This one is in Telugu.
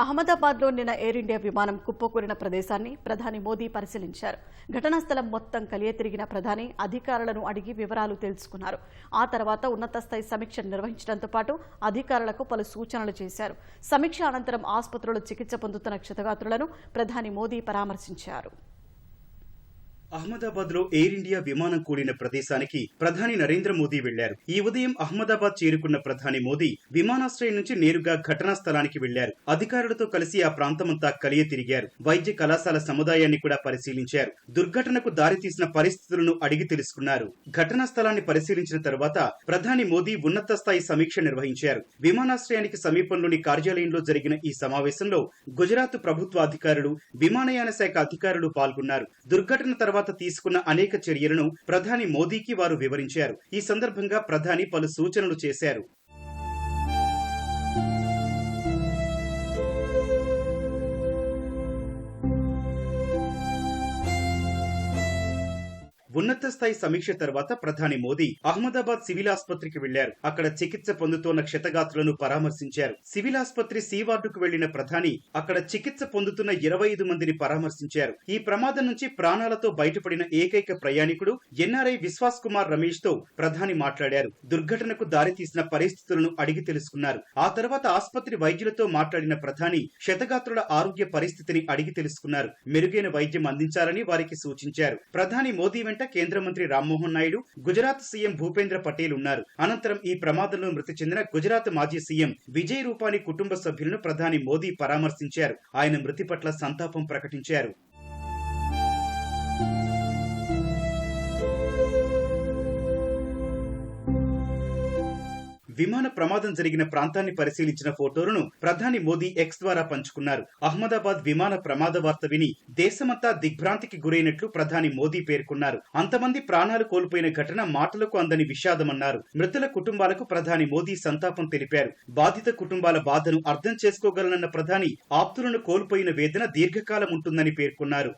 అహ్మదాబాద్లో నిన్న ఎయిర్ ఇండియా విమానం కుప్పకూలిన ప్రదేశాన్ని ప్రధాని మోదీ పరిశీలించారు. ఘటనా స్థలం మొత్తం కలియ తిరిగిన ప్రధాని అధికారులను అడిగి వివరాలు తెలుసుకున్నారు. ఆ తర్వాత ఉన్నత స్థాయి సమీక్ష నిర్వహించడంతో పాటు అధికారులకు పలు సూచనలు చేశారు. సమీక్ష అనంతరం ఆసుపత్రుల్లో చికిత్స పొందుతున్న క్షతగాత్రులను ప్రధాని మోదీ పరామర్శించారు. అహ్మదాబాద్లో ఎయిర్ ఇండియా విమానం కూలిన ప్రదేశానికి ప్రధాని నరేంద్ర మోదీ వెళ్ళారు. ఈ ఉదయం అహ్మదాబాద్ చేరుకున్న ప్రధాని మోదీ విమానాశ్రయం నుంచి నేరుగా ఘటనా స్థలానికి వెళ్ళారు. అధికారులతో కలిసి ఆ ప్రాంతమంతా కలియ తిరిగారు. వైద్య కళాశాల సముదాయాన్ని కూడా పరిశీలించారు. దుర్ఘటనకు దారితీసిన పరిస్థితులను అడిగి తెలుసుకున్నారు. ఘటనా స్థలాన్ని పరిశీలించిన తర్వాత ప్రధాని మోదీ ఉన్నత స్థాయి సమీక్ష నిర్వహించారు. విమానాశ్రయానికి సమీపంలోని కార్యాలయంలో జరిగిన ఈ సమావేశంలో గుజరాత్ ప్రభుత్వ అధికారులు విమానయాన శాఖ అధికారులు పాల్గొన్నారు. దుర్ఘటన తర్వాత తీసుకున్న అనేక చర్యలను ప్రధాని మోదీకి వారు వివరించారు. ఈ సందర్భంగా ప్రధాని పలు సూచనలు చేశారు. ఉన్నత స్థాయి సమీక్ష తర్వాత ప్రధాని మోదీ అహ్మదాబాద్ సివిల్ ఆసుపత్రికి వెళ్ళారు. అక్కడ చికిత్స పొందుతోన్న క్షతగాత్రులను పరామర్శించారు. సివిల్ ఆసుపత్రి సి వార్డుకు వెళ్ళిన ప్రధాని అక్కడ చికిత్స పొందుతున్న ఇరవై ఐదు మందిని పరామర్శించారు. ఈ ప్రమాదం నుంచి ప్రాణాలతో బయటపడిన ఏకైక ప్రయాణికుడు ఎన్ఆర్ఐ విశ్వాస్ కుమార్ రమేష్తో ప్రధాని మాట్లాడారు. దుర్ఘటనకు దారితీసిన పరిస్థితులను అడిగి తెలుసుకున్నారు. ఆ తర్వాత ఆసుపత్రి వైద్యులతో మాట్లాడిన ప్రధాని క్షతగాత్రుల ఆరోగ్య పరిస్థితిని అడిగి తెలుసుకున్నారు. మెరుగైన వైద్యం అందించాలని వారికి సూచించారు. ప్రధాని మోదీ వెంట కేంద్ర మంత్రి రామ్మోహన్ నాయుడు గుజరాత్ సీఎం భూపేంద్ర పటేల్ ఉన్నారు. అనంతరం ఈ ప్రమాదంలో మృతి చెందిన గుజరాత్ మాజీ సీఎం విజయ్ రూపానీ కుటుంబ సభ్యులను ప్రధాని మోదీ పరామర్శించారు. ఆయన మృతి పట్ల సంతాపం ప్రకటించారు. విమాన ప్రమాదం జరిగిన ప్రాంతాన్ని పరిశీలించిన ఫోటోలను ప్రధాని మోదీ ఎక్స్ ద్వారా పంచుకున్నారు. అహ్మదాబాద్ విమాన ప్రమాద వార్త విని దేశమంతా దిగ్భ్రాంతికి గురైనట్లు ప్రధాని మోదీ పేర్కొన్నారు. అంతమంది ప్రాణాలు కోల్పోయిన ఘటన మాటలకు అందని విషాదమన్నారు. మృతుల కుటుంబాలకు ప్రధాని మోదీ సంతాపం తెలిపారు. బాధిత కుటుంబాల బాధను అర్థం చేసుకోగలనన్న ప్రధాని ఆప్తులను కోల్పోయిన వేదన దీర్ఘకాలం ఉంటుందని పేర్కొన్నారు.